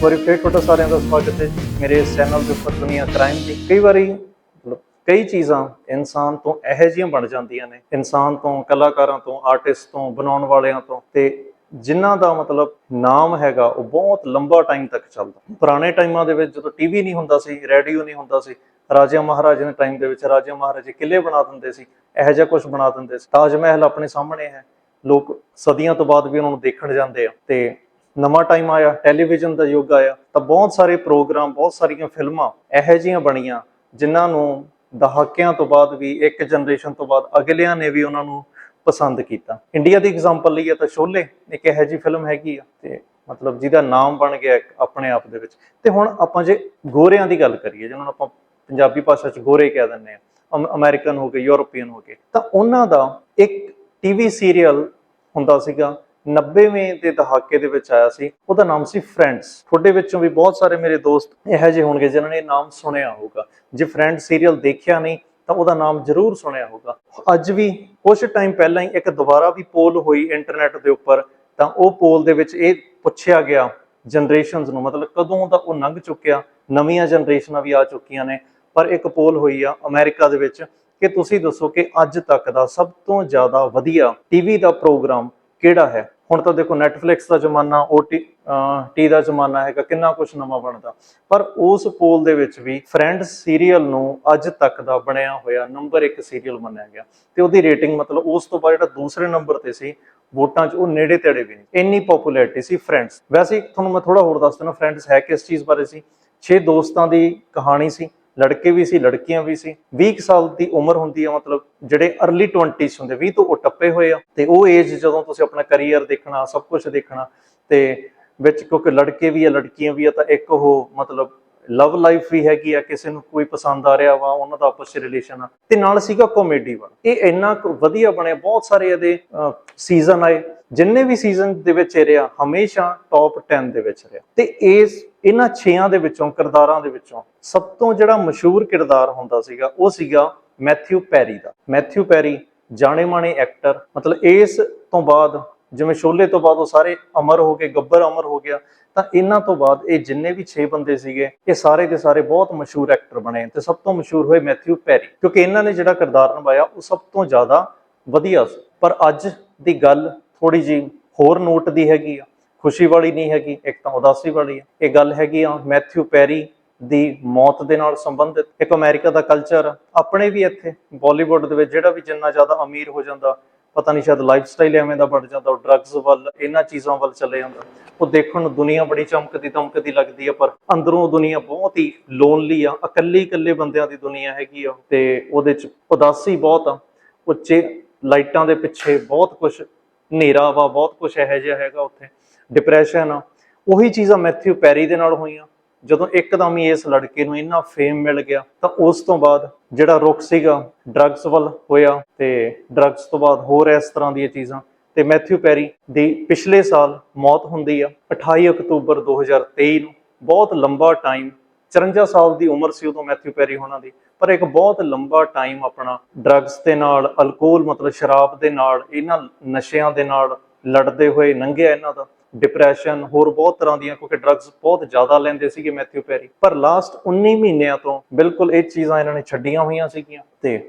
ਇੱਕ ਵਾਰੀ ਫੇਰ ਤੁਹਾਡਾ ਸਾਰਿਆਂ ਦਾ ਸਵਾਗਤ ਹੈ ਜੀ। ਮੇਰੇ ਇਸ ਚੈਨਲ ਦੇ ਉੱਪਰ ਦੁਨੀਆ ਕ੍ਰਾਈਮ ਦੀ ਕਈ ਵਾਰੀ, ਮਤਲਬ ਕਈ ਚੀਜ਼ਾਂ ਇਨਸਾਨ ਤੋਂ ਇਹੋ ਜਿਹੀਆਂ ਬਣ ਜਾਂਦੀਆਂ ਨੇ। ਇਨਸਾਨ ਤੋਂ, ਕਲਾਕਾਰਾਂ ਤੋਂ ਆਰਟਿਸਟ ਤੋਂ, ਬਣਾਉਣ ਵਾਲਿਆਂ ਤੋਂ ਤੇ ਜਿਨ੍ਹਾਂ ਦਾ ਮਤਲਬ ਨਾਮ ਹੈਗਾ, ਉਹ ਬਹੁਤ ਲੰਬਾ ਟਾਈਮ ਤੱਕ ਚੱਲਦਾ। ਪੁਰਾਣੇ ਟਾਈਮਾਂ ਦੇ ਵਿੱਚ ਜਦੋਂ ਟੀਵੀ ਨਹੀਂ ਹੁੰਦਾ ਸੀ ਰੇਡੀਓ ਨਹੀਂ ਹੁੰਦਾ ਸੀ ਰਾਜਾ ਮਹਾਰਾਜਾ ਦੇ ਟਾਈਮ ਦੇ ਵਿੱਚ ਰਾਜਾ ਮਹਾਰਾਜੇ ਕਿਲੇ ਬਣਾ ਦਿੰਦੇ ਸੀ, ਇਹੋ ਜਿਹਾ ਕੁਝ ਬਣਾ ਦਿੰਦੇ ਸੀ। ਤਾਜ ਮਹਿਲ ਆਪਣੇ ਸਾਹਮਣੇ ਹੈ। ਲੋਕ ਸਦੀਆਂ ਤੋਂ ਬਾਅਦ ਵੀ ਉਹਨਾਂ ਨੂੰ ਦੇਖਣ ਜਾਂਦੇ ਆ ਤੇ ਨਵਾਂ ਟਾਈਮ ਆਇਆ ਟੈਲੀਵਿਜ਼ਨ ਦਾ ਯੁੱਗ ਆਇਆ, ਤਾਂ ਬਹੁਤ ਸਾਰੇ ਪ੍ਰੋਗਰਾਮ ਬਹੁਤ ਸਾਰੀਆਂ ਫਿਲਮਾਂ ਇਹੋ ਜਿਹੀਆਂ ਬਣੀਆਂ, ਜਿਨ੍ਹਾਂ ਨੂੰ ਦਹਾਕਿਆਂ ਤੋਂ ਬਾਅਦ ਵੀ, ਇੱਕ ਜਨਰੇਸ਼ਨ ਤੋਂ ਬਾਅਦ ਅਗਲਿਆਂ ਨੇ ਵੀ ਉਹਨਾਂ ਨੂੰ ਪਸੰਦ ਕੀਤਾ। ਇੰਡੀਆ ਦੀ ਐਗਜ਼ਾਮਪਲ ਲਈਏ ਤਾਂ ਸ਼ੋਲੇ ਇੱਕ ਇਹੋ ਜਿਹੀ ਫਿਲਮ ਹੈਗੀ ਆ, ਤੇ ਮਤਲਬ ਜਿਹਦਾ ਨਾਮ ਬਣ ਗਿਆ ਇੱਕ ਆਪਣੇ ਆਪ ਦੇ ਵਿੱਚ। ਤੇ ਹੁਣ ਆਪਾਂ ਜੇ ਗੋਰਿਆਂ ਦੀ ਗੱਲ ਕਰੀਏ, ਜਿਹਨਾਂ ਨੂੰ ਆਪਾਂ ਪੰਜਾਬੀ ਭਾਸ਼ਾ 'ਚ ਗੋਰੇ ਕਹਿ ਦਿੰਦੇ ਆ, ਅਮ- ਅਮਰੀਕਨ ਹੋ ਗਏ, ਯੂਰੋਪੀਅਨ ਹੋ ਗਏ, ਤਾਂ ਉਹਨਾਂ ਦਾ ਇੱਕ ਟੀਵੀ ਸੀਰੀਅਲ ਹੁੰਦਾ ਸੀਗਾ 90ਵੇਂ ਦੇ ਦਹਾਕੇ ਦੇ ਵਿੱਚ ਆਇਆ ਸੀ। ਉਹਦਾ ਨਾਮ ਸੀ ਫਰੈਂਡਸ। ਤੁਹਾਡੇ ਵਿੱਚੋਂ ਵੀ ਬਹੁਤ ਸਾਰੇ ਮੇਰੇ ਦੋਸਤ ਇਹੋ ਜਿਹੇ ਹੋਣਗੇ ਜਿਨ੍ਹਾਂ ਨੇ ਇਹ ਨਾਮ ਸੁਣਿਆ ਹੋਊਗਾ। ਜੇ ਫਰੈਂਡ ਸੀਰੀਅਲ ਦੇਖਿਆ ਨਹੀਂ, ਤਾਂ ਉਹਦਾ ਨਾਮ ਜ਼ਰੂਰ ਸੁਣਿਆ ਹੋਊਗਾ। ਅੱਜ ਵੀ ਕੁਝ ਟਾਈਮ ਪਹਿਲਾਂ ਹੀ ਇੱਕ ਦੁਬਾਰਾ ਵੀ ਪੋਲ ਹੋਈ ਇੰਟਰਨੈਟ ਦੇ ਉੱਪਰ। ਤਾਂ ਉਹ ਪੋਲ ਦੇ ਵਿੱਚ ਇਹ ਪੁੱਛਿਆ ਗਿਆ ਜਨਰੇਸ਼ਨਸ ਨੂੰ, ਮਤਲਬ ਕਦੋਂ ਦਾ ਉਹ ਲੰਘ ਚੁੱਕਿਆ? ਨਵੀਆਂ ਜਨਰੇਸ਼ਨਾਂ ਵੀ ਆ ਚੁੱਕੀਆਂ ਨੇ। ਪਰ ਇੱਕ ਪੋਲ ਹੋਈ ਆ ਅਮਰੀਕਾ ਦੇ ਵਿੱਚ ਕਿ ਤੁਸੀਂ ਦੱਸੋ ਕਿ ਅੱਜ ਤੱਕ ਦਾ ਸਭ ਤੋਂ ਜ਼ਿਆਦਾ ਵਧੀਆ ਟੀਵੀ ਦਾ ਪ੍ਰੋਗਰਾਮ ਕਿਹੜਾ ਹੈ? ਹੁਣ ਤਾਂ ਦੇਖੋ Netflix ਦਾ ਜ਼ਮਾਨਾ OT ਟੀ ਦਾ ਜ਼ਮਾਨਾ ਹੈਗਾ, ਕਿੰਨਾ ਕੁਝ ਨਵਾਂ ਬਣਦਾ। ਪਰ ਉਸ ਪੋਲ ਦੇ ਵਿੱਚ ਵੀ ਫਰੈਂਡਸ ਸੀਰੀਅਲ ਨੂੰ ਅੱਜ ਤੱਕ ਦਾ ਬਣਿਆ ਹੋਇਆ ਨੰਬਰ 1 ਸੀਰੀਅਲ ਮੰਨਿਆ ਗਿਆ। ਤੇ ਉਹਦੀ ਰੇਟਿੰਗ ਮਤਲਬ ਉਸ ਤੋਂ ਬਾਅਦ ਜਿਹੜਾ ਦੂਸਰੇ ਨੰਬਰ ਤੇ ਸੀ, ਵੋਟਾਂ 'ਚ ਉਹ ਨੇੜੇ ਤੇੜੇ ਵੀ ਨਹੀਂ। ਇੰਨੀ ਪਪੂਲੈਰਿਟੀ ਸੀ ਫਰੈਂਡਸ ਵੈਸੇ ਤੁਹਾਨੂੰ ਮੈਂ ਥੋੜਾ ਹੋਰ ਦੱਸ ਦਿੰਦਾ ਫਰੈਂਡਸ ਹੈ ਕਿਸ ਚੀਜ਼ ਬਾਰੇ ਸੀ? 6 ਦੋਸਤਾਂ ਦੀ ਕਹਾਣੀ ਸੀ ਲੜਕੇ ਵੀ ਸੀ, ਲੜਕੀਆਂ ਵੀ ਸੀ। 20 ਕੁ ਸਾਲ ਦੀ ਉਮਰ ਹੁੰਦੀ ਆ, ਮਤਲਬ ਜਿਹੜੇ अर्ਲੀ 20s ਹੁੰਦੇ 20 ਤੋਂ ਉਹ ਟੱਪੇ ਹੋਏ ਆ। ਤੇ ਉਹ ਏਜ ਜਦੋਂ ਤੁਸੀਂ ਆਪਣਾ ਕੈਰੀਅਰ ਦੇਖਣਾ, ਸਭ ਕੁਝ ਦੇਖਣਾ, ਤੇ ਵਿੱਚ ਕਿਉਂਕਿ ਲੜਕੇ ਵੀ ਆ, ਲੜਕੀਆਂ ਵੀ ਆ, ਤਾਂ ਇੱਕ ਉਹ ਮਤਲਬ ਲਵ ਲਾਈਫ ਵੀ ਹੈਗੀ ਆ, ਕਿਸੇ ਨੂੰ ਕੋਈ ਪਸੰਦ ਆ ਰਿਹਾ ਵਾ, ਉਹਨਾਂ ਦਾ ਆਪਸ ਵਿੱਚ ਰਿਲੇਸ਼ਨ ਆ। ਤੇ ਨਾਲ ਸੀਗਾ ਕਾਮੇਡੀ ਵਾ। ਇਹ ਇੰਨਾ ਵਧੀਆ ਬਣਿਆ, ਬਹੁਤ ਸਾਰੇ ਇਹਦੇ ਸੀਜ਼ਨ ਆਏ। ਜਿੰਨੇ ਵੀ ਸੀਜ਼ਨ ਦੇ ਵਿੱਚ ਰਿਹਾ, ਹਮੇਸ਼ਾ ਟੌਪ 10 ਦੇ ਵਿੱਚ ਰਿਹਾ। ਤੇ ਇਸ, ਇਹਨਾਂ 6ਾਂ ਦੇ ਵਿੱਚੋਂ, ਕਿਰਦਾਰਾਂ ਦੇ ਵਿੱਚੋਂ ਸਭ ਤੋਂ ਜਿਹੜਾ ਮਸ਼ਹੂਰ ਕਿਰਦਾਰ ਹੁੰਦਾ ਸੀਗਾ, ਉਹ ਸੀਗਾ ਮੈਥਿਊ ਪੈਰੀ ਦਾ। ਮੈਥਿਊ ਪੈਰੀ ਜਾਣੇ ਮਾਣੇ ਐਕਟਰ ਮਤਲਬ ਇਸ ਤੋਂ ਬਾਅਦ ਜਿਵੇਂ ਸ਼ੋਲੇ ਤੋਂ ਬਾਅਦ ਉਹ ਸਾਰੇ ਅਮਰ ਹੋ ਗਏ, ਗੱਬਰ ਅਮਰ ਹੋ ਗਿਆ, ਤਾਂ ਇਹਨਾਂ ਤੋਂ ਬਾਅਦ ਇਹ ਜਿੰਨੇ ਵੀ 6 ਬੰਦੇ ਸੀਗੇ, ਇਹ ਸਾਰੇ ਦੇ ਸਾਰੇ ਬਹੁਤ ਮਸ਼ਹੂਰ ਐਕਟਰ ਬਣੇ। ਤੇ ਸਭ ਤੋਂ ਮਸ਼ਹੂਰ ਹੋਏ ਮੈਥਿਊ ਪੈਰੀ, ਕਿਉਂਕਿ ਇਹਨਾਂ ਨੇ ਜਿਹੜਾ ਕਿਰਦਾਰ ਨਿਭਾਇਆ, ਉਹ ਸਭ ਤੋਂ ਜ਼ਿਆਦਾ ਵਧੀਆ ਸੀ। ਪਰ ਅੱਜ ਦੀ ਗੱਲ ਥੋੜੀ ਜੀ ਹੋਰ ਨੋਟ ਦੀ ਹੈਗੀ ਆ। ਖੁਸ਼ੀ ਵਾਲੀ ਨਹੀਂ ਹੈਗੀ, ਇੱਕ ਤਾਂ ਉਦਾਸੀ ਵਾਲੀ ਆ। ਇਹ ਗੱਲ ਹੈਗੀ ਆ, ਮੈਥਿਊ ਪੈਰੀ ਦੀ ਮੌਤ ਦੇ ਨਾਲ ਸੰਬੰਧਿਤ। ਇੱਕ ਅਮਰੀਕਾ ਦਾ ਕਲਚਰ ਆਪਣੇ ਵੀ ਇੱਥੇ ਬਾਲੀਵੁੱਡ ਦੇ ਵਿੱਚ ਜਿਹੜਾ ਵੀ ਜਿੰਨਾ ਜ਼ਿਆਦਾ ਅਮੀਰ ਹੋ ਜਾਂਦਾ ਪਤਾ ਨਹੀਂ ਸ਼ਾਇਦ ਲਾਈਫ ਸਟਾਈਲ ਐਵੇਂ ਦਾ ਬਣ ਜਾਂਦਾ, ਉਹ ਡਰੱਗਸ ਵੱਲ, ਇਹਨਾਂ ਚੀਜ਼ਾਂ ਵੱਲ ਚਲੇ ਜਾਂਦਾ। ਉਹ ਦੇਖਣ ਨੂੰ ਦੁਨੀਆ ਬੜੀ ਚਮਕਦੀ ਦਮਕਦੀ ਲੱਗਦੀ ਆ, ਪਰ ਅੰਦਰੋਂ ਦੁਨੀਆ ਬਹੁਤ ਹੀ ਲੋਨਲੀ ਆ ਇਕੱਲੀ ਇਕੱਲੇ ਬੰਦਿਆਂ ਦੀ ਦੁਨੀਆ ਹੈਗੀ ਆ। ਤੇ ਉਹਦੇ ਚ ਉਦਾਸੀ ਬਹੁਤ ਆ। ਉੱਚੇ ਲਾਈਟਾਂ ਦੇ ਪਿੱਛੇ ਬਹੁਤ ਕੁਝ ਹਨੇਰਾ ਵਾ, ਬਹੁਤ ਕੁਝ ਇਹੋ ਜਿਹਾ ਹੈਗਾ ਉੱਥੇ। ਡਿਪਰੈਸ਼ਨ ਆ। ਉਹੀ ਚੀਜ਼ਾਂ ਮੈਥਿਊ ਪੈਰੀ ਦੇ ਨਾਲ ਹੋਈਆਂ। ਜਦੋਂ ਇੱਕਦਮ ਹੀ ਇਸ ਲੜਕੇ ਨੂੰ ਇੰਨਾ ਫੇਮ ਮਿਲ ਗਿਆ, ਤਾਂ ਉਸ ਤੋਂ ਬਾਅਦ ਜਿਹੜਾ ਰੁਖ ਸੀਗਾ ਡਰੱਗਸ ਵੱਲ ਹੋਇਆ ਤੇ ਡਰੱਗਸ ਤੋਂ ਬਾਅਦ ਹੋਰ ਇਸ ਤਰ੍ਹਾਂ ਦੀਆਂ ਚੀਜ਼ਾਂ ਤੇ ਮੈਥਿਊ ਪੈਰੀ ਦੀ ਪਿਛਲੇ ਸਾਲ ਮੌਤ ਹੁੰਦੀ ਆ 28 ਅਕਤੂਬਰ 2023 ਨੂੰ। ਬਹੁਤ ਲੰਬਾ ਟਾਈਮ 54 ਸਾਲ ਦੀ ਉਮਰ ਸੀ ਉਦੋਂ ਮੈਥਿਊ ਪੈਰੀ ਹੋਣਾ ਦੀ, ਪਰ ਇੱਕ ਬਹੁਤ ਲੰਬਾ ਟਾਈਮ ਆਪਣਾ ਡਰੱਗਸ ਦੇ ਨਾਲ ਅਲਕੋਹਲ ਮਤਲਬ ਸ਼ਰਾਬ ਦੇ ਨਾਲ, ਇਹਨਾਂ ਨਸ਼ਿਆਂ ਦੇ ਨਾਲ ਲੜਦੇ ਹੋਏ ਲੰਘਿਆ ਇਹਨਾਂ ਦਾ। ਡਿਪਰੈਸ਼ਨ ਹੋਰ ਬਹੁਤ ਤਰ੍ਹਾਂ ਦੀਆਂ, ਕਿਉਂਕਿ ਡਰੱਗਸ ਬਹੁਤ ਜ਼ਿਆਦਾ ਲੈਂਦੇ ਸੀਗੇ ਮੈਥਿਊ ਪੈਰੀ ਪਰ ਲਾਸਟ 19 ਮਹੀਨਿਆਂ ਤੋਂ ਬਿਲਕੁਲ ਇਹ ਚੀਜ਼ਾਂ ਇਹਨਾਂ ਨੇ ਛੱਡੀਆਂ ਹੋਈਆਂ ਸੀਗੀਆਂ। ਤੇ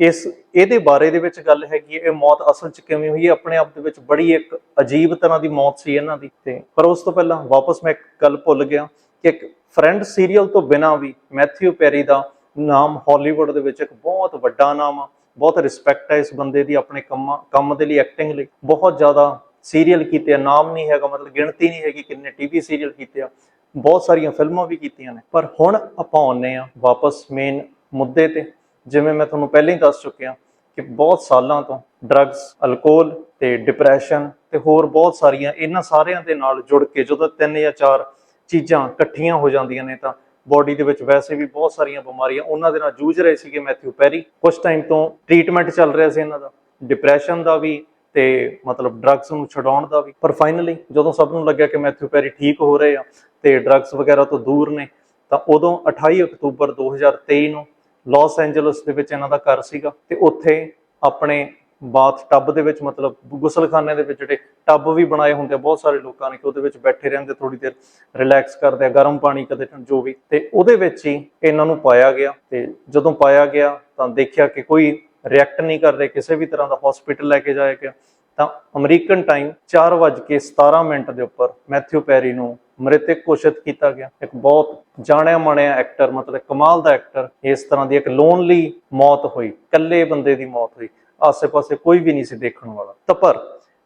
ਇਸ, ਇਹਦੇ ਬਾਰੇ ਦੇ ਵਿੱਚ ਗੱਲ ਹੈਗੀ ਹੈ, ਇਹ ਮੌਤ ਅਸਲ 'ਚ ਕਿਵੇਂ ਹੋਈ ਹੈ, ਆਪਣੇ ਆਪ ਦੇ ਵਿੱਚ ਬੜੀ ਇੱਕ ਅਜੀਬ ਤਰ੍ਹਾਂ ਦੀ ਮੌਤ ਸੀ ਇਹਨਾਂ ਦੀ। ਤੇ ਪਰ ਉਸ ਤੋਂ ਪਹਿਲਾਂ ਵਾਪਸ ਮੈਂ ਇੱਕ ਗੱਲ ਭੁੱਲ ਗਿਆ ਕਿ ਇੱਕ ਫਰੈਂਡ ਸੀਰੀਅਲ ਤੋਂ ਬਿਨਾਂ ਵੀ ਮੈਥਿਊ ਪੈਰੀ ਦਾ ਨਾਮ ਹਾਲੀਵੁੱਡ ਦੇ ਵਿੱਚ ਇੱਕ ਬਹੁਤ ਵੱਡਾ ਨਾਮ ਆ, ਬਹੁਤ ਰਿਸਪੈਕਟ ਹੈ ਇਸ ਬੰਦੇ ਦੀ ਆਪਣੇ ਕੰਮ ਕੰਮ ਦੇ ਲਈ ਐਕਟਿੰਗ ਲਈ। ਬਹੁਤ ਜ਼ਿਆਦਾ ਸੀਰੀਅਲ ਕੀਤੇ ਆ, ਨਾਮ ਨਹੀਂ ਹੈਗਾ, ਮਤਲਬ ਗਿਣਤੀ ਨਹੀਂ ਹੈਗੀ ਕਿੰਨੇ ਟੀਵੀ ਸੀਰੀਅਲ ਕੀਤੇ ਆ। ਬਹੁਤ ਸਾਰੀਆਂ ਫਿਲਮਾਂ ਵੀ ਕੀਤੀਆਂ ਨੇ। ਪਰ ਹੁਣ ਆਪਾਂ ਆਉਂਦੇ ਆ ਵਾਪਸ ਮੇਨ ਮੁੱਦੇ ਤੇ, ਜਿਵੇਂ ਮੈਂ ਤੁਹਾਨੂੰ ਪਹਿਲਾਂ ਹੀ ਦੱਸ ਚੁੱਕਿਆ ਕਿ ਬਹੁਤ ਸਾਲਾਂ ਤੋਂ ਡਰੱਗਸ ਅਲਕੋਹਲ ਤੇ ਡਿਪਰੈਸ਼ਨ ਤੇ ਹੋਰ ਬਹੁਤ ਸਾਰੀਆਂ ਇਹਨਾਂ ਸਾਰਿਆਂ ਦੇ ਨਾਲ ਜੁੜ ਕੇ ਜਦੋਂ ਤਿੰਨ ਜਾਂ ਚਾਰ ਚੀਜ਼ਾਂ ਇਕੱਠੀਆਂ ਹੋ ਜਾਂਦੀਆਂ ਨੇ ਤਾਂ ਬਾਡੀ ਦੇ ਵਿੱਚ ਵੈਸੇ ਵੀ ਬਹੁਤ ਸਾਰੀਆਂ ਬਿਮਾਰੀਆਂ ਉਹਨਾਂ ਦੇ ਨਾਲ ਜੂਝ ਰਹੇ ਸੀਗੇ ਮੈਥਿਊ ਪੈਰੀ ਕੁਝ ਟਾਈਮ ਤੋਂ ਟ੍ਰੀਟਮੈਂਟ ਚੱਲ ਰਿਹਾ ਸੀ ਇਹਨਾਂ ਦਾ। ਡਿਪਰੈਸ਼ਨ ਦਾ ਵੀ ਤੇ ਮਤਲਬ ਡਰੱਗਸ ਨੂੰ ਛਡਾਉਣ ਦਾ ਵੀ। ਪਰ ਫਾਈਨਲੀ ਜਦੋਂ ਸਭ ਨੂੰ ਲੱਗਿਆ ਕਿ ਮੈਥਿਊ ਪੈਰੀ ਠੀਕ ਹੋ ਰਹੇ ਆ ਤੇ ਡਰੱਗਸ ਵਗੈਰਾ ਤੋਂ ਦੂਰ ਨੇ, ਤਾਂ ਉਦੋਂ 28 ਅਕਤੂਬਰ 2023 ਨੂੰ ਲਾਸ ਐਂਜਲਸ ਦੇ ਵਿੱਚ ਇਹਨਾਂ ਦਾ ਘਰ ਸੀਗਾ ਤੇ ਉੱਥੇ ਆਪਣੇ ਬਾਥ ਟੱਬ ਦੇ ਵਿੱਚ ਮਤਲਬ ਗੁਸਲਖਾਨੇ ਦੇ ਵਿੱਚ ਜਿਹੜੇ ਟੱਬ ਵੀ ਬਣਾਏ ਹੁੰਦੇ ਆ, ਬਹੁਤ ਸਾਰੇ ਲੋਕਾਂ ਨੇ ਕਿ ਉਹਦੇ ਵਿੱਚ ਬੈਠੇ ਰਹਿੰਦੇ ਥੋੜੀ ਦੇਰ ਰਿਲੈਕਸ ਕਰਦੇ ਆ, ਗਰਮ ਪਾਣੀ ਕਦੇ ਜੋ ਵੀ। ਤੇ ਉਹਦੇ ਵਿੱਚ ਹੀ ਇਹਨਾਂ ਨੂੰ ਪਾਇਆ ਗਿਆ ਤੇ ਜਦੋਂ ਪਾਇਆ ਗਿਆ ਤਾਂ ਦੇਖਿਆ ਕਿ ਕੋਈ ਰਿਐਕਟ ਨਹੀਂ ਕਰ ਰਹੇ, ਕਿਸੇ ਵੀ ਤਰ੍ਹਾਂ ਦਾ ਹਸਪੀਟਲ ਲੈ ਕੇ ਜਾਇਆ ਗਿਆ ਤਾਂ ਅਮਰੀਕਨ ਟਾਈਮ 4:17 ਮਿੰਟ ਦੇ ਉੱਪਰ ਮੈਥਿਊ ਪੈਰੀ ਨੂੰ ਮ੍ਰਿਤਕ ਘੋਸ਼ਿਤ ਕੀਤਾ ਗਿਆ। ਇੱਕ ਬਹੁਤ ਜਾਣਿਆ ਮਾਣਿਆ ਐਕਟਰ ਮਤਲਬ ਕਮਾਲ ਦਾ ਐਕਟਰ ਇਸ ਤਰ੍ਹਾਂ ਦੀ ਇੱਕ ਲੋਨਲੀ ਮੌਤ ਹੋਈ, ਇਕੱਲੇ ਬੰਦੇ ਦੀ ਮੌਤ ਹੋਈ, ਆਸੇ-ਪਾਸੇ ਕੋਈ ਵੀ ਨਹੀਂ ਸੀ ਦੇਖਣ ਵਾਲਾ। ਤਾਂ ਪਰ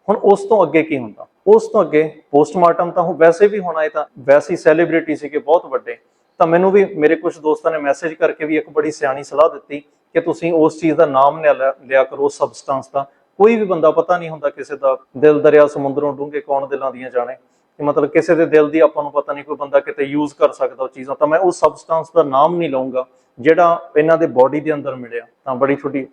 ਹੁਣ ਉਸ ਤੋਂ ਅੱਗੇ ਕੀ ਹੁੰਦਾ? ਉਸ ਤੋਂ ਅੱਗੇ ਪੋਸਟਮਾਰਟਮ ਤਾਂ ਉਹ ਵੈਸੇ ਵੀ ਹੋਣਾ ਇਹ ਤਾਂ ਵੈਸੀ ਸੈਲੀਬ੍ਰਿਟੀ ਸੀਗੇ ਬਹੁਤ ਵੱਡੇ। ਤਾਂ ਮੈਨੂੰ ਵੀ ਮੇਰੇ ਕੁਝ ਦੋਸਤਾਂ ਨੇ ਮੈਸੇਜ ਕਰਕੇ ਵੀ ਇੱਕ ਬੜੀ ਸਿਆਣੀ ਸਲਾਹ ਦਿੱਤੀ ਕਿ ਤੁਸੀਂ ਉਸ ਚੀਜ਼ ਦਾ ਨਾਮ ਨਾ ਲਿਆ ਲਿਆ ਕਰੋ ਉਸ ਸਬਸਟੈਂਸ ਦਾ। ਕੋਈ ਵੀ ਬੰਦਾ ਪਤਾ ਨਹੀਂ ਹੁੰਦਾ ਕਿਸੇ ਦਾ ਦਿਲ ਦਰਿਆ ਸਮੁੰਦਰੋਂ ਡੂੰਘੇ ਕੌਣ ਦਿਲਾਂ ਦੀਆਂ ਜਾਣੇ। ਕਿ ਮਤਲਬ ਕਿਸੇ ਦੇ ਦਿਲ ਦੀ ਆਪਾਂ ਨੂੰ ਪਤਾ ਨਹੀਂ ਕੋਈ ਬੰਦਾ ਕਿਤੇ ਯੂਜ਼ ਕਰ ਸਕਦਾ ਉਹ ਚੀਜ਼ਾਂ। ਤਾਂ ਮੈਂ ਉਸ ਸਬਸਟੈਂਸ ਦਾ ਨਾਮ ਨਹੀਂ ਲਵਾਂਗਾ ਜਿਹੜਾ ਇਹਨਾਂ ਦੇ ਬਾਡੀ ਦੇ ਅੰਦਰ ਮਿਲਿਆ। ਤਾਂ ਬੜੀ ਛੋਟੀ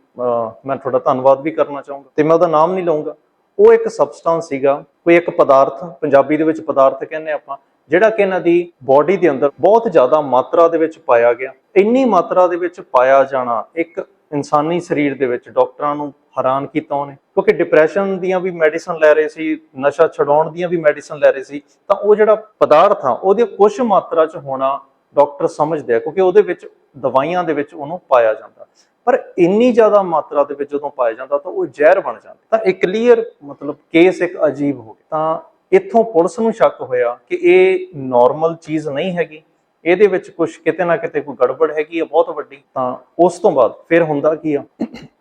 ਮੈਂ ਤੁਹਾਡਾ ਧੰਨਵਾਦ ਵੀ ਕਰਨਾ ਚਾਹੂੰਗਾ। ਤੇ ਮੈਂ ਉਹਦਾ ਨਾਮ ਨਹੀਂ ਲਵਾਂਗਾ ਉਹ ਇੱਕ ਸਬਸਟੈਂਸ ਸੀਗਾ, ਕੋਈ ਇੱਕ ਪਦਾਰਥ, ਪੰਜਾਬੀ ਦੇ ਵਿੱਚ ਪਦਾਰਥ ਕਹਿੰਦੇ ਆਪਾਂ। ਜਿਹੜਾ ਕਿ ਇਹਨਾਂ ਦੀ ਬਾਡੀ ਦੇ ਅੰਦਰ ਬਹੁਤ ਜ਼ਿਆਦਾ ਮਾਤਰਾ ਦੇ ਵਿੱਚ ਪਾਇਆ ਗਿਆ। ਇੰਨੀ ਮਾਤਰਾ ਦੇ ਵਿੱਚ ਪਾਇਆ ਜਾਣਾ ਇੱਕ ਇਨਸਾਨੀ ਸਰੀਰ ਦੇ ਵਿੱਚ ਡਾਕਟਰਾਂ ਨੂੰ ਹੈਰਾਨ ਕੀਤਾ ਉਹਨੇ। ਕਿਉਂਕਿ ਡਿਪਰੈਸ਼ਨ ਦੀਆਂ ਵੀ ਮੈਡੀਸਨ ਲੈ ਰਹੇ ਸੀ, ਨਸ਼ਾ ਛਡਾਉਣ ਦੀਆਂ ਵੀ ਮੈਡੀਸਨ ਲੈ ਰਹੇ ਸੀ, ਤਾਂ ਉਹ ਜਿਹੜਾ ਪਦਾਰਥ ਆ, ਉਹਦੇ ਕੁਝ ਮਾਤਰਾ 'ਚ ਹੋਣਾ ਡਾਕਟਰ ਸਮਝਦੇ ਆ, ਕਿਉਂਕਿ ਉਹਦੇ ਵਿੱਚ ਦਵਾਈਆਂ ਦੇ ਵਿੱਚ ਉਹਨੂੰ ਪਾਇਆ ਜਾਂਦਾ। ਪਰ ਇੰਨੀ ਜ਼ਿਆਦਾ ਮਾਤਰਾ ਦੇ ਵਿੱਚ ਜਦੋਂ ਪਾਇਆ ਜਾਂਦਾ ਤਾਂ ਉਹ ਜ਼ਹਿਰ ਬਣ ਜਾਂਦਾ। ਤਾਂ ਇਹ ਕਲੀਅਰ ਮਤਲਬ ਕੇਸ ਇੱਕ ਅਜੀਬ ਹੋ ਗਿਆ। ਤਾਂ ਇੱਥੋਂ ਪੁਲਿਸ ਨੂੰ ਸ਼ੱਕ ਹੋਇਆ ਕਿ ਇਹ ਨਾਰਮਲ ਚੀਜ਼ ਨਹੀਂ ਹੈਗੀ। ਇਹਦੇ ਵਿੱਚ ਕੁਝ ਕਿਤੇ ਨਾ ਕਿਤੇ ਕੋਈ ਗੜਬੜ ਹੈਗੀ ਆ, ਬਹੁਤ ਵੱਡੀ। ਤਾਂ ਉਸ ਤੋਂ ਬਾਅਦ ਫਿਰ ਹੁੰਦਾ ਕੀ ਆ?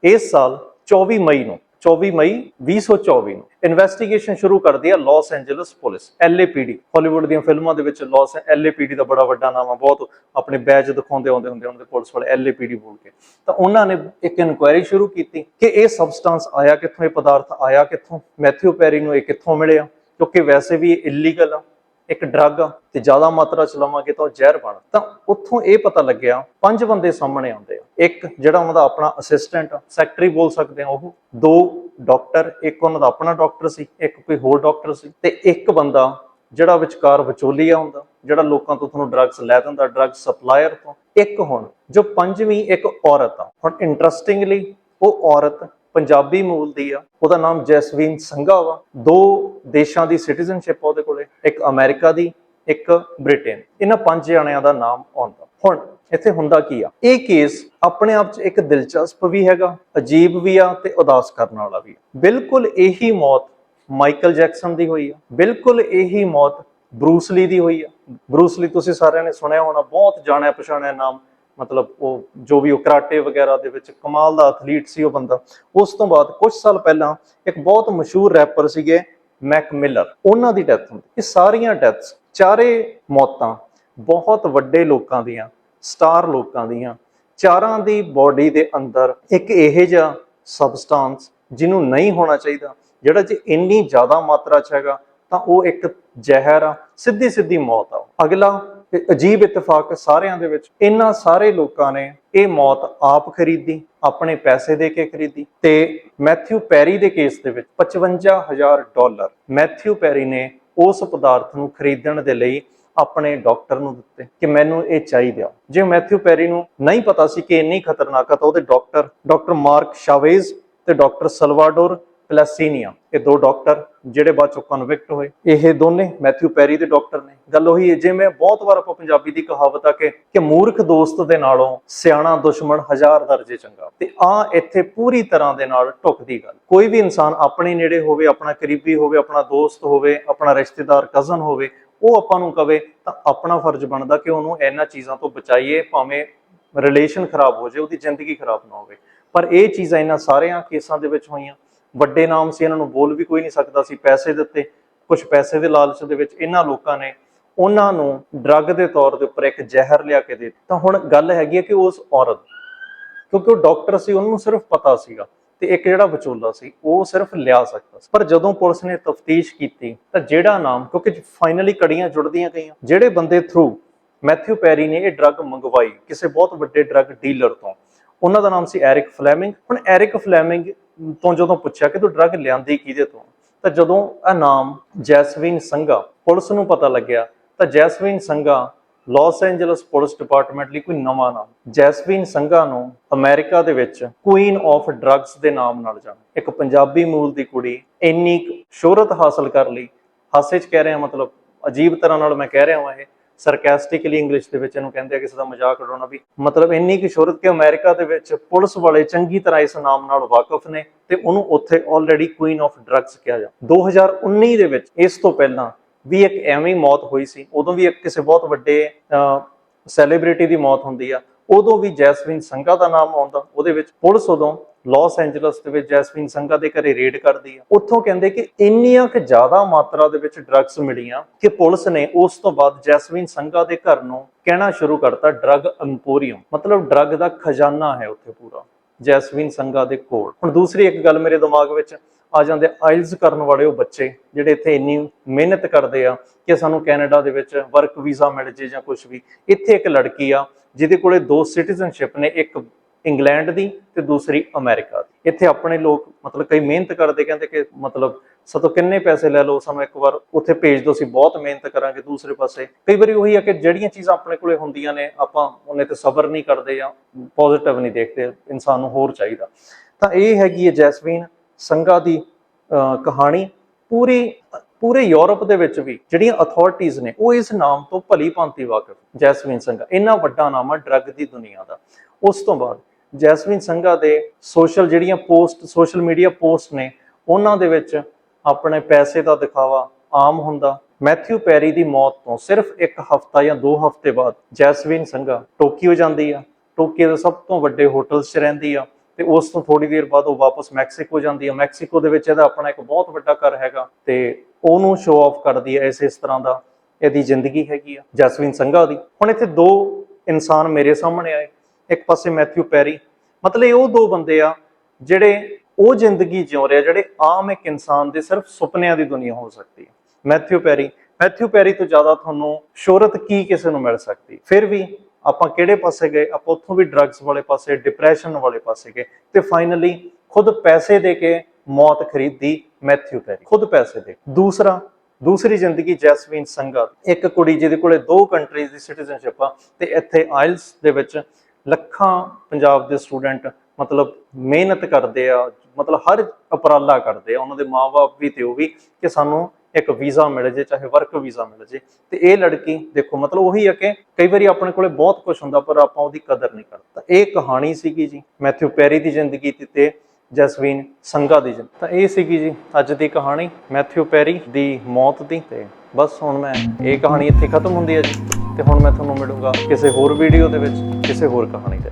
ਇਸ ਸਾਲ 24 ਮਈ ਨੂੰ 24 ਮਈ 2024 ਨੂੰ ਇਨਵੈਸਟੀਗੇਸ਼ਨ ਸ਼ੁਰੂ ਕਰਦੀ ਹੈ Los Angeles police LAPD Hollywood ਦੀਆਂ ਫਿਲਮਾਂ ਦੇ ਵਿੱਚ ਲਾਸ LAPD ਦਾ ਬੜਾ ਵੱਡਾ ਨਾਮ ਆ, ਬਹੁਤ ਆਪਣੇ ਬੈਜ ਦਿਖਾਉਂਦੇ ਆਉਂਦੇ ਹੁੰਦੇ ਉਹਨਾਂ ਦੇ ਪੁਲਿਸ ਵਾਲੇ LAPD ਬੋਲ ਕੇ। ਤਾਂ ਉਹਨਾਂ ਨੇ ਇੱਕ ਇਨਕੁਆਇਰੀ ਸ਼ੁਰੂ ਕੀਤੀ ਕਿ ਇਹ ਸਬਸਟੈਂਸ ਆਇਆ ਕਿੱਥੋਂ, ਇਹ ਪਦਾਰਥ ਆਇਆ ਕਿੱਥੋਂ? ਮੈਥਿਊ ਪੈਰੀ ਨੂੰ ਇਹ ਕਿੱਥੋਂ ਮਿਲਿਆ? ਕਿਉਂਕਿ ਵੈਸੇ ਵੀ ਇਹ ਇਲੀਗਲ ਆ, ਇੱਕ ਡਰੱਗ ਆ, ਤੇ ਜ਼ਿਆਦਾ ਮਾਤਰਾ ਚ ਲਵਾਂਗੇ ਤਾਂ ਉਹ ਜ਼ਹਿਰ ਬਣ। ਤਾਂ ਉੱਥੋਂ ਇਹ ਪਤਾ ਲੱਗਿਆ, ਪੰਜ ਬੰਦੇ ਸਾਹਮਣੇ ਆਉਂਦੇ ਆ। ਇੱਕ ਜਿਹੜਾ ਉਹਨਾਂ ਦਾ ਆਪਣਾ ਅਸਿਸਟੈਂਟ ਸੈਕਟਰੀ ਬੋਲ ਸਕਦੇ ਆ ਉਹ, ਦੋ ਡਾਕਟਰ ਇੱਕ ਉਹਨਾਂ ਦਾ ਆਪਣਾ ਡਾਕਟਰ ਸੀ, ਇੱਕ ਕੋਈ ਹੋਰ ਡਾਕਟਰ ਸੀ, ਤੇ ਇੱਕ ਬੰਦਾ ਜਿਹੜਾ ਵਿਚਕਾਰ ਵਿਚੋਲੀਆ ਹੁੰਦਾ, ਜਿਹੜਾ ਲੋਕਾਂ ਤੋਂ ਤੁਹਾਨੂੰ ਡਰੱਗਸ ਲੈ ਦਿੰਦਾ ਡਰੱਗ ਸਪਲਾਇਰ ਤੋਂ। ਇੱਕ ਹੁਣ, ਜੋ ਪੰਜਵੀਂ ਇੱਕ ਔਰਤ ਆ। ਹੁਣ ਇੰਟਰਸਟਿੰਗਲੀ ਉਹ ਔਰਤ ਪੰਜਾਬੀ ਮੂਲ ਦੀ ਆ, ਉਹਦਾ ਨਾਮ ਜੈਸਵੀਨ ਸੰਘਾ ਵਾ। ਦੋ ਦੇਸ਼ਾਂ ਦੀ ਸਿਟੀਜ਼ਨਸ਼ਿਪ ਉਹਦੇ ਕੋਲੇ, ਇੱਕ ਅਮਰੀਕਾ ਦੀ, ਇੱਕ ਬ੍ਰਿਟੇਨ। ਇਹਨਾਂ ਪੰਜ ਜਣਿਆਂ ਦਾ ਨਾਮ ਆਉਂਦਾ। ਹੁਣ ਇੱਥੇ ਹੁੰਦਾ ਕੀ ਆ? ਇਹ ਕੇਸ ਆਪਣੇ ਆਪ 'ਚ ਇੱਕ ਦਿਲਚਸਪ ਵੀ ਹੈਗਾ, ਅਜੀਬ ਵੀ ਆ ਤੇ ਉਦਾਸ ਕਰਨ ਵਾਲਾ ਵੀ ਬਿਲਕੁਲ ਇਹੀ ਮੌਤ ਮਾਈਕਲ ਜੈਕਸਨ ਦੀ ਹੋਈ ਆ। ਬਿਲਕੁਲ ਇਹੀ ਮੌਤ ਬਰੂਸ ਲੀ ਦੀ ਹੋਈ ਆ। ਬਰੂਸ ਲੀ ਤੁਸੀਂ ਸਾਰਿਆਂ ਨੇ ਸੁਣਿਆ ਹੋਣਾ, ਬਹੁਤ ਜਾਣਿਆ ਪਛਾਣਿਆ ਨਾਮ। ਮਤਲਬ ਉਹ ਜੋ ਵੀ ਉਹ ਕਰਾਟੇ ਵਗੈਰਾ ਦੇ ਵਿੱਚ ਕਮਾਲ ਦਾ ਐਥਲੀਟ ਸੀ ਉਹ ਬੰਦਾ, ਉਸ ਤੋਂ ਬਾਅਦ ਕੁਝ ਸਾਲ ਪਹਿਲਾਂ ਇੱਕ ਬਹੁਤ ਮਸ਼ਹੂਰ ਰੈਪਰ ਸੀਗੇ ਮੈਕ ਮਿਲਰ ਉਹਨਾਂ ਦੀ ਡੈਥ ਹੁੰਦੀ, ਇਹ ਸਾਰੀਆਂ ਡੈਥਸ ਚਾਰੇ ਮੌਤਾਂ ਬਹੁਤ ਵੱਡੇ ਲੋਕਾਂ ਦੀਆਂ ਸਟਾਰ ਲੋਕਾਂ ਦੀਆਂ, ਚਾਰਾਂ ਦੀ ਬਾਡੀ ਦੇ ਅੰਦਰ ਇੱਕ ਇਹੋ ਜਿਹਾ ਸਬਸਟੈਂਸ ਜਿਹਨੂੰ ਨਹੀਂ ਹੋਣਾ ਚਾਹੀਦਾ, ਜਿਹੜਾ ਜੇ ਇੰਨੀ ਜ਼ਿਆਦਾ ਮਾਤਰਾ ਚ ਹੈਗਾ ਤਾਂ ਉਹ ਇੱਕ ਜ਼ਹਿਰ ਆ ਸਿੱਧੀ ਸਿੱਧੀ ਮੌਤ ਆ ਅਗਲਾ ਤੇ ਅਜੀਬ ਇਤਫਾਕ ਸਾਰਿਆਂ ਦੇ ਵਿੱਚ, ਇਹਨਾਂ ਸਾਰੇ ਲੋਕਾਂ ਨੇ ਇਹ ਮੌਤ ਆਪ ਖਰੀਦੀ, ਆਪਣੇ ਪੈਸੇ ਦੇ ਕੇ ਖਰੀਦੀ ਤੇ ਮੈਥਿਊ ਪੈਰੀ ਦੇ ਕੇਸ ਦੇ ਵਿੱਚ 55000 ਡਾਲਰ ਮੈਥਿਊ ਪੈਰੀ ਨੇ ਉਸ ਪਦਾਰਥ ਨੂੰ ਖਰੀਦਣ ਦੇ ਲਈ ਆਪਣੇ ਡਾਕਟਰ ਨੂੰ ਦਿੱਤੇ ਕਿ ਮੈਨੂੰ ਇਹ ਚਾਹੀਦਾ। ਜੇ ਮੈਥਿਊ ਪੈਰੀ ਨੂੰ ਨਹੀਂ ਪਤਾ ਸੀ ਕਿ ਇੰਨੀ ਖਤਰਨਾਕ ਆ ਤਾਂ ਉਹਦੇ ਡਾਕਟਰ ਡਾਕਟਰ ਮਾਰਕ ਸ਼ਾਵੇਜ਼ ਤੇ ਡਾਕਟਰ ਸਲਵਾਡੋਰ ਪਲੈਸੀਨੀਆ, ਇਹ ਦੋ ਡਾਕਟਰ ਜਿਹੜੇ ਬਾਅਦ ਚੋਂ ਕਨਵਿਕਟ ਹੋਏ। ਇਹ ਦੋਨੇ ਮੈਥਿਊ ਪੈਰੀ ਦੇ ਡਾਕਟਰ ਨੇ। ਗੱਲ ਉਹੀ ਹੈ, ਜਿਵੇਂ ਬਹੁਤ ਵਾਰ ਆਪਾਂ ਪੰਜਾਬੀ ਦੀ ਕਹਾਵਤ ਆ ਕਿ ਕਿ ਮੂਰਖ ਦੋਸਤ ਦੇ ਨਾਲੋਂ ਸਿਆਣਾ ਦੁਸ਼ਮਣ ਹਜ਼ਾਰ ਦਰਜੇ ਚੰਗਾ। ਤੇ ਆ ਇੱਥੇ ਪੂਰੀ ਤਰ੍ਹਾਂ ਦੇ ਨਾਲ ਢੁਕਦੀ ਗੱਲ। ਕੋਈ ਵੀ ਇਨਸਾਨ ਆਪਣੇ ਨੇੜੇ ਹੋਵੇ, ਆਪਣਾ ਕਰੀਬੀ ਹੋਵੇ, ਆਪਣਾ ਦੋਸਤ ਹੋਵੇ, ਆਪਣਾ ਰਿਸ਼ਤੇਦਾਰ ਕਜ਼ਨ ਹੋਵੇ, ਉਹ ਆਪਾਂ ਨੂੰ ਕਵੇ ਤਾਂ ਆਪਣਾ ਫਰਜ਼ ਬਣਦਾ ਕਿ ਉਹਨੂੰ ਇਹਨਾਂ ਚੀਜ਼ਾਂ ਤੋਂ ਬਚਾਈਏ, ਭਾਵੇਂ ਰਿਲੇਸ਼ਨ ਖਰਾਬ ਹੋ ਜਾਏ, ਉਹਦੀ ਜ਼ਿੰਦਗੀ ਖਰਾਬ ਨਾ ਹੋਵੇ। ਪਰ ਇਹ ਚੀਜ਼ਾਂ ਇਹਨਾਂ ਸਾਰਿਆਂ ਕੇਸਾਂ ਦੇ ਵਿੱਚ ਹੋਈਆਂ। ਵੱਡੇ ਨਾਮ ਸੀ, ਇਹਨਾਂ ਨੂੰ ਬੋਲ ਵੀ ਕੋਈ ਨਹੀਂ ਸਕਦਾ ਸੀ ਪੈਸੇ ਦਿੱਤੇ ਕੁਝ ਪੈਸੇ ਦੇ ਲਾਲਚ ਦੇ ਵਿੱਚ ਇਹਨਾਂ ਲੋਕਾਂ ਨੇ ਉਹਨਾਂ ਨੂੰ ਡਰੱਗ ਦੇ ਤੌਰ ਦੇ ਉੱਪਰ ਇੱਕ ਜ਼ਹਿਰ ਲਿਆ ਕੇ ਦੇ ਤਾਂ ਹੁਣ ਗੱਲ ਹੈਗੀ ਹੈ ਕਿ ਉਸ ਔਰਤ, ਕਿਉਂਕਿ ਉਹ ਡਾਕਟਰ ਸੀ, ਉਹਨੂੰ ਸਿਰਫ ਪਤਾ ਸੀਗਾ ਤੇ ਇੱਕ ਜਿਹੜਾ ਵਿਚੋਲਾ ਸੀ, ਉਹ ਸਿਰਫ ਲਿਆ ਸਕਦਾ ਸੀ। ਪਰ ਜਦੋਂ ਪੁਲਿਸ ਨੇ ਤਫਤੀਸ਼ ਕੀਤੀ, ਤਾਂ ਜਿਹੜਾ ਨਾਮ, ਕਿਉਂਕਿ ਫਾਈਨਲੀ ਕੜੀਆਂ ਜੁੜਦੀਆਂ ਗਈਆਂ, ਜਿਹੜੇ ਬੰਦੇ ਥਰੂ ਮੈਥਿਊ ਪੈਰੀ ਨੇ ਇਹ ਡਰੱਗ ਮੰਗਵਾਈ, ਕਿਸੇ ਬਹੁਤ ਵੱਡੇ ਡਰੱਗ ਡੀਲਰ ਤੋਂ, ਉਹਨਾਂ ਦਾ ਨਾਮ ਸੀ ਐਰਿਕ ਫਲੈਮਿੰਗ। ਹੁਣ ਐਰਿਕ ਫਲੈਮਿੰਗ ਤੋਂ ਜਦੋਂ ਪੁੱਛਿਆ ਕਿ ਤੂੰ ਡਰੱਗ ਲਿਆਂਦੀ ਕਿਹਦੇ ਤੋਂ, ਤਾਂ ਜਦੋਂ ਇਹ ਨਾਮ ਜੈਸਵੀਨ ਸੰਘਾ, ਪੁਲਿਸ ਨੂੰ ਪਤਾ ਲੱਗਿਆ, ਤਾਂ Jasveen Sangha Los Angeles police department ਲਈ ਕੋਈ ਨਵਾਂ ਨਾਮ, ਜੈਸਵੀਨ ਸੰਘਾ ਨੂੰ ਅਮਰੀਕਾ ਦੇ ਵਿੱਚ ਕੁਈਨ ਆਫ ਡਰੱਗਸ ਦੇ ਨਾਮ ਨਾਲ ਜਾਣ ਇੱਕ ਪੰਜਾਬੀ ਮੂਲ ਦੀ ਕੁੜੀ, ਇੰਨੀ ਕੁ ਸ਼ੋਹਰਤ ਹਾਸਲ ਕਰ ਲਈ, ਹਾਸੇ 'ਚ ਕਹਿ ਰਿਹਾ ਮਤਲਬ ਅਜੀਬ ਤਰ੍ਹਾਂ ਨਾਲ ਮੈਂ ਕਹਿ ਰਿਹਾ ਹਾਂ ਇਹ ਸਰਕੈਸਟਿਕਲੀ ਇੰਗਲਿਸ਼ ਦੇ ਵਿੱਚ ਇਹਨੂੰ ਕਹਿੰਦੇ ਆ ਕਿਸੇ ਦਾ ਮਜ਼ਾਕ ਉਡਾਉਣਾ ਵੀ। ਮਤਲਬ ਇੰਨੀ ਕਿ ਸ਼ੋਹਰਤ ਕਿ ਅਮਰੀਕਾ ਦੇ ਵਿੱਚ ਪੁਲਿਸ ਵਾਲੇ ਚੰਗੀ ਤਰ੍ਹਾਂ ਇਸ ਨਾਮ ਨਾਲ ਵਾਕਿਫ ਨੇ ਤੇ ਉਹਨੂੰ ਉੱਥੇ ਆਲਰੇਡੀ ਕੁਈਨ ਆਫ ਡਰੱਗਸ ਕਿਹਾ ਜਾ 2019 ਦੇ ਵਿੱਚ ਇਸ ਤੋਂ ਪਹਿਲਾਂ ਵੀ ਇੱਕ ਐਵੇਂ ਮੌਤ ਹੋਈ ਸੀ। ਉਦੋਂ ਵੀ ਇੱਕ ਕਿਸੇ ਬਹੁਤ ਵੱਡੇ ਸੈਲੀਬ੍ਰਿਟੀ ਦੀ ਮੌਤ ਹੁੰਦੀ ਆ। ਉਦੋਂ ਵੀ ਜੈਸਮੀਨ ਸੰਘਾ ਦਾ ਨਾਮ ਆਉਂਦਾ। ਉਹਦੇ ਵਿੱਚ ਪੁਲਿਸ ਉਦੋਂ ਲਾਸ ਐਂਜਲਸ ਦੇ ਵਿੱਚ ਜੈਸਮੀਨ ਸੰਘਾ ਦੇ ਘਰੇ ਰੇਡ ਕਰਦੀ ਆ। ਉੱਥੋਂ ਕਹਿੰਦੇ ਕਿ ਇੰਨੀਆਂ ਕਿ ਜ਼ਿਆਦਾ ਮਾਤਰਾ ਦੇ ਵਿੱਚ ਡਰੱਗਸ ਮਿਲੀਆਂ ਕਿ ਪੁਲਿਸ ਨੇ ਉਸ ਤੋਂ ਬਾਅਦ ਜੈਸਮੀਨ ਸੰਘਾ ਦੇ ਘਰ ਨੂੰ ਕਹਿਣਾ ਸ਼ੁਰੂ ਕਰਤਾ ਡਰੱਗ ਐਮਪੋਰੀਅਮ ਮਤਲਬ ਡਰੱਗ ਦਾ ਖਜ਼ਾਨਾ ਹੈ ਉੱਥੇ ਪੂਰਾ, ਜੈਸਮੀਨ ਸੰਘਾ ਦੇ ਕੋਲ। ਹੁਣ ਦੂਸਰੀ ਇੱਕ ਗੱਲ ਮੇਰੇ ਦਿਮਾਗ ਵਿੱਚ ਆ ਜਾਂਦੇ ਆਇਲਸ ਕਰਨ ਵਾਲੇ ਉਹ ਬੱਚੇ ਜਿਹੜੇ ਇੱਥੇ ਇੰਨੀ ਮਿਹਨਤ ਕਰਦੇ ਆ ਕਿ ਸਾਨੂੰ ਕੈਨੇਡਾ ਦੇ ਵਿੱਚ ਵਰਕ ਵੀਜ਼ਾ ਮਿਲ ਜੇ ਜਾਂ ਕੁਝ ਵੀ। ਇੱਥੇ ਇੱਕ ਲੜਕੀ ਆ, ਜਿਹਦੇ ਕੋਲੇ ਦੋ ਸਿਟੀਜ਼ਨਸ਼ਿਪ ਨੇ, ਇੱਕ ਇੰਗਲੈਂਡ ਦੀ ਤੇ ਦੂਸਰੀ ਅਮਰੀਕਾ ਦੀ। ਇੱਥੇ ਆਪਣੇ ਲੋਕ ਮਤਲਬ ਕਈ ਮਿਹਨਤ ਕਰਦੇ, ਕਹਿੰਦੇ ਕਿ ਮਤਲਬ ਸਤੋਂ ਕਿੰਨੇ ਪੈਸੇ ਲੈ ਲਓ, ਸਾਨੂੰ ਇੱਕ ਵਾਰ ਉੱਥੇ ਭੇਜ ਦਿਓ, ਅਸੀਂ ਬਹੁਤ ਮਿਹਨਤ ਕਰਾਂਗੇ ਦੂਸਰੇ ਪਾਸੇ। ਕਈ ਵਾਰੀ ਉਹੀ ਆ ਕਿ ਜਿਹੜੀਆਂ ਚੀਜ਼ਾਂ ਆਪਣੇ ਕੋਲੇ ਹੁੰਦੀਆਂ ਨੇ, ਆਪਾਂ ਉਹਨੇ ਤੇ ਸਬਰ ਨਹੀਂ ਕਰਦੇ ਜਾਂ ਪੋਜ਼ਿਟਿਵ ਨਹੀਂ ਦੇਖਦੇ, ਇਨਸਾਨ ਨੂੰ ਹੋਰ ਚਾਹੀਦਾ। ਤਾਂ ਇਹ ਹੈਗੀ ਹੈ ਜੈਸਮੀਨ ਸੰਘਾ ਦੀ ਕਹਾਣੀ। ਪੂਰੀ, ਪੂਰੇ ਯੂਰਪ ਦੇ ਵਿੱਚ ਵੀ ਜਿਹੜੀਆਂ ਅਥਾਰਟੀਆਂ ਨੇ, ਉਹ ਇਸ ਨਾਮ ਤੋਂ ਭਲੀ ਭਾਂਤੀ ਵਾਕਿਫ ਜੈਸਮੀਨ ਸੰਘਾ। ਇੰਨਾ ਵੱਡਾ ਨਾਮ ਆ ਡਰੱਗ ਦੀ ਦੁਨੀਆ ਦਾ। ਉਸ ਤੋਂ ਬਾਅਦ ਜੈਸਮੀਨ ਸੰਘਾ ਦੇ ਸੋਸ਼ਲ ਜਿਹੜੀਆਂ ਪੋਸਟ ਸੋਸ਼ਲ ਮੀਡੀਆ ਪੋਸਟ ਨੇ, ਉਹਨਾਂ ਦੇ ਵਿੱਚ ਆਪਣੇ ਪੈਸੇ ਦਾ ਦਿਖਾਵਾ ਆਮ ਹੁੰਦਾ। ਮੈਥਿਊ ਪੈਰੀ ਦੀ ਮੌਤ ਤੋਂ ਸਿਰਫ ਇੱਕ ਹਫ਼ਤਾ ਜਾਂ ਦੋ ਹਫ਼ਤੇ ਬਾਅਦ ਜੈਸਮੀਨ ਸੰਘਾ ਟੋਕੀਓ ਜਾਂਦੀ ਆ। ਟੋਕੀਓ ਦੇ ਸਭ ਤੋਂ ਵੱਡੇ ਹੋਟਲ 'ਚ ਰਹਿੰਦੀ ਆ ਤੇ ਉਸ ਤੋਂ ਥੋੜੀ ਦੇਰ ਬਾਅਦ ਉਹ ਵਾਪਸ ਮੈਕਸੀਕੋ ਜਾਂਦੀ ਆ। ਮੈਕਸੀਕੋ ਦੇ ਵਿੱਚ ਇਹਦਾ ਆਪਣਾ ਇੱਕ ਬਹੁਤ ਵੱਡਾ ਘਰ ਹੈਗਾ ਤੇ ਉਹਨੂੰ ਸ਼ੋਅ ਆਫ ਕਰਦੀ ਹੈ ਇਸ ਇਸ ਤਰ੍ਹਾਂ ਦਾ ਇਹਦੀ ਜ਼ਿੰਦਗੀ ਹੈਗੀ ਆ ਜੈਸਮੀਨ ਸੰਘਾ ਦੀ। ਹੁਣ ਇੱਥੇ ਦੋ ਇਨਸਾਨ ਮੇਰੇ ਸਾਹਮਣੇ ਆਏ। ਇੱਕ ਪਾਸੇ ਮੈਥਿਊ ਪੈਰੀ। ਮਤਲਬ ਇਹ ਉਹ ਦੋ ਬੰਦੇ ਆ ਜਿਹੜੇ ਉਹ ਜ਼ਿੰਦਗੀ ਜਿਉ ਰਹੇ ਜਿਹੜੇ ਆਮ ਇੱਕ ਇਨਸਾਨ ਦੇ ਸਿਰਫ ਸੁਪਨਿਆਂ ਦੀ ਦੁਨੀਆ ਹੋ ਸਕਦੀ ਹੈ। ਮੈਥਿਊ ਪੈਰੀ। ਮੈਥਿਊ ਪੈਰੀ ਤੋਂ ਜ਼ਿਆਦਾ ਤੁਹਾਨੂੰ ਸ਼ੋਹਰਤ ਕੀ ਕਿਸੇ ਨੂੰ ਮਿਲ ਸਕਦੀ? ਫਿਰ ਵੀ ਆਪਾਂ ਕਿਹੜੇ ਪਾਸੇ ਗਏ? ਆਪਾਂ ਉੱਥੋਂ ਵੀ ਡਰੱਗਸ ਵਾਲੇ ਪਾਸੇ ਡਿਪਰੈਸ਼ਨ ਵਾਲੇ ਪਾਸੇ ਗਏ ਤੇ ਫਾਈਨਲੀ ਖੁਦ ਪੈਸੇ ਦੇ ਕੇ ਮੌਤ ਖਰੀਦੀ ਮੈਥਿਊ ਪੈਰੀ। ਖੁਦ ਪੈਸੇ ਦੇ। ਦੂਸਰਾ, ਦੂਸਰੀ ਜ਼ਿੰਦਗੀ ਜੈਸਮੀਨ ਸੰਘਾ ਇੱਕ ਕੁੜੀ ਜਿਹਦੇ ਕੋਲੇ ਦੋ ਕੰਟਰੀਜ਼ ਦੀ ਸਿਟੀਜ਼ਨਸ਼ਿਪ ਆ ਤੇ ਇੱਥੇ ਆਇਲਸ ਦੇ ਵਿੱਚ ਲੱਖਾਂ ਪੰਜਾਬ ਦੇ ਸਟੂਡੈਂਟ ਮਤਲਬ ਮਿਹਨਤ ਕਰਦੇ ਆ, ਮਤਲਬ ਹਰ ਉਪਰਾਲਾ ਕਰਦੇ ਆ। ਉਹਨਾਂ ਦੇ ਮਾਪੇ ਵੀ ਤੇ ਉਹ ਵੀ ਕਿ ਸਾਨੂੰ ਇੱਕ ਵੀਜ਼ਾ ਮਿਲ ਜੇ, ਚਾਹੇ ਵਰਕ ਵੀਜ਼ਾ ਮਿਲ ਜੇ। ਤੇ ਇਹ ਲੜਕੀ, ਦੇਖੋ, ਮਤਲਬ ਉਹੀ ਹੈ ਕਿ ਕਈ ਵਾਰੀ ਆਪਣੇ ਕੋਲੇ ਬਹੁਤ ਕੁਝ ਹੁੰਦਾ, ਪਰ ਆਪਾਂ ਉਹਦੀ ਕਦਰ ਨਹੀਂ ਕਰਦੇ। ਇਹ ਕਹਾਣੀ ਸੀਗੀ ਜੀ, ਮੈਥਿਊ ਪੈਰੀ ਦੀ ਜ਼ਿੰਦਗੀ ਤੇ- ਤੇ ਜਸਵੀਨ ਸੰਘਾ ਦੀ ਜ਼ਿੰਦਗੀ। ਤਾਂ ਇਹ ਸੀਗੀ ਜੀ ਅੱਜ ਦੀ ਕਹਾਣੀ, ਮੈਥਿਊ ਪੈਰੀ ਦੀ ਮੌਤ ਦੀ। ਤੇ ਬਸ ਹੁਣ ਮੈਂ, ਇਹ ਕਹਾਣੀ ਇੱਥੇ ਖਤਮ ਹੁੰਦੀ ਹੈ ਜੀ। ਤੇ ਹੁਣ ਮੈਂ ਤੁਹਾਨੂੰ ਮਿਲੂੰਗਾ ਕਿਸੇ ਹੋਰ ਵੀਡੀਓ ਦੇ ਵਿੱਚ ਕਿਸੇ ਹੋਰ ਕਹਾਣੀ ਦੇ